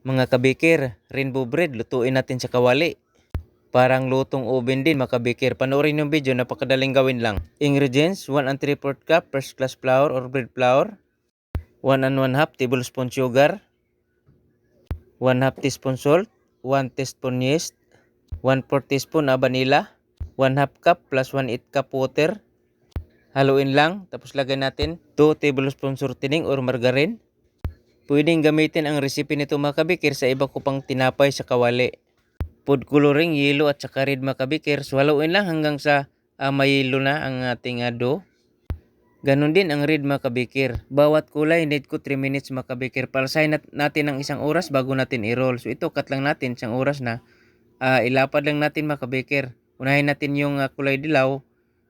Mga kabikir, rainbow bread, lutuin natin sa kawali. Parang lutong oven din mga kabikir. Panoorin yung video, napakadaling gawin lang. Ingredients, 1 and 3 4 cup first class flour or bread flour. 1 and 1 half tablespoon sugar. 1 half teaspoon salt. 1 teaspoon yeast. 1 4 teaspoon na vanilla. 1 half cup plus 1 8 cup water. Haluin lang, tapos lagay natin 2 tablespoon shortening or margarine. Pwedeng gamitin ang recipe nito mga sa iba ko pang tinapay sa kawali. Food coloring, yellow at saka red mga haluin lang hanggang sa uh, may yellow na ang ating uh, dough. Ganon din ang red mga kabikir. Bawat kulay need ko 3 minutes mga kabikir. Palsahin nat natin ng isang oras bago natin i-roll. So ito cut lang natin isang oras na. Uh, ilapad lang natin mga kabikir. Unahin natin yung uh, kulay dilaw.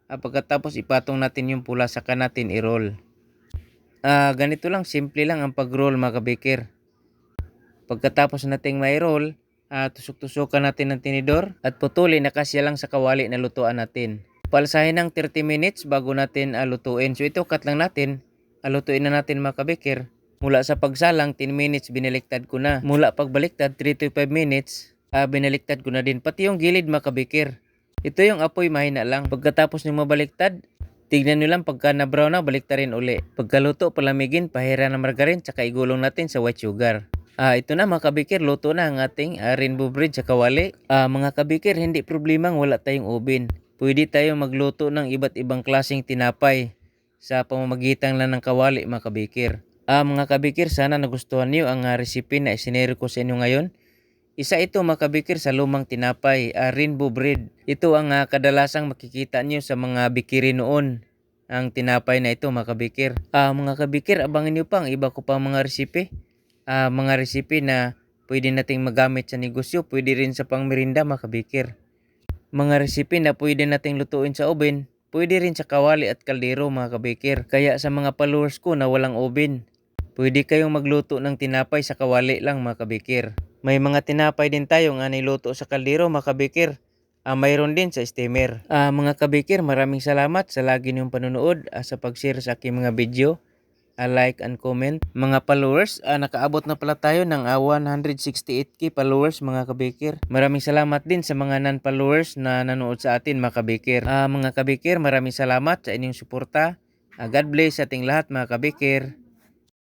Uh, pagkatapos ipatong natin yung pula saka natin i-roll. Ah, ganito lang, simple lang ang pag-roll mga kabikir. Pagkatapos nating may roll, ah, tusok-tusukan natin ng tinidor at putulin na kasya lang sa kawali na lutuan natin. Palsahin ng 30 minutes bago natin ah, lutuin. So ito cut lang natin. Alutuin na natin mga kabikir. Mula sa pagsalang, 10 minutes binaliktad ko na. Mula pagbaliktad, 3 to 5 minutes, ah, binaliktad ko na din. Pati yung gilid mga kabikir. Ito yung apoy mahina lang. Pagkatapos nyo mabaliktad, Tignan nyo lang pagka na brown na, balik rin uli. Pagkaluto, palamigin, pahira ng margarin, tsaka igulong natin sa white sugar. Ah, ito na mga kabikir, luto na ang ating ah, rainbow bread sa kawali. Ah, mga kabikir, hindi problemang wala tayong oven. Pwede tayong magluto ng iba't ibang klaseng tinapay sa pamamagitan lang ng kawali mga kabikir. Ah, mga kabikir, sana nagustuhan niyo ang ah, recipe na isinero ko sa inyo ngayon. Isa ito makabikir sa lumang tinapay, uh, rainbow bread. Ito ang uh, kadalasang makikita nyo sa mga bikiri noon. Ang tinapay na ito makabikir. Uh, mga kabikir, abangan nyo pa ang iba ko pang mga resipe. Uh, mga resipe na pwede nating magamit sa negosyo, pwede rin sa pangmerinda makabikir. Mga resipe na pwede nating lutuin sa oven, pwede rin sa kawali at kaldero mga kabikir. Kaya sa mga followers ko na walang oven, pwede kayong magluto ng tinapay sa kawali lang mga kabikir. May mga tinapay din tayo nga niluto sa kaldero mga kabikir. Uh, mayroon din sa steamer. Uh, mga kabikir, maraming salamat sa lagi niyong panonood uh, sa pag-share sa aking mga video. Uh, like and comment. Mga followers, uh, nakaabot na pala tayo ng uh, 168k followers mga kabikir. Maraming salamat din sa mga non-followers na nanood sa atin mga kabikir. Uh, mga kabikir, maraming salamat sa inyong suporta. Uh, God bless sa ating lahat mga kabikir.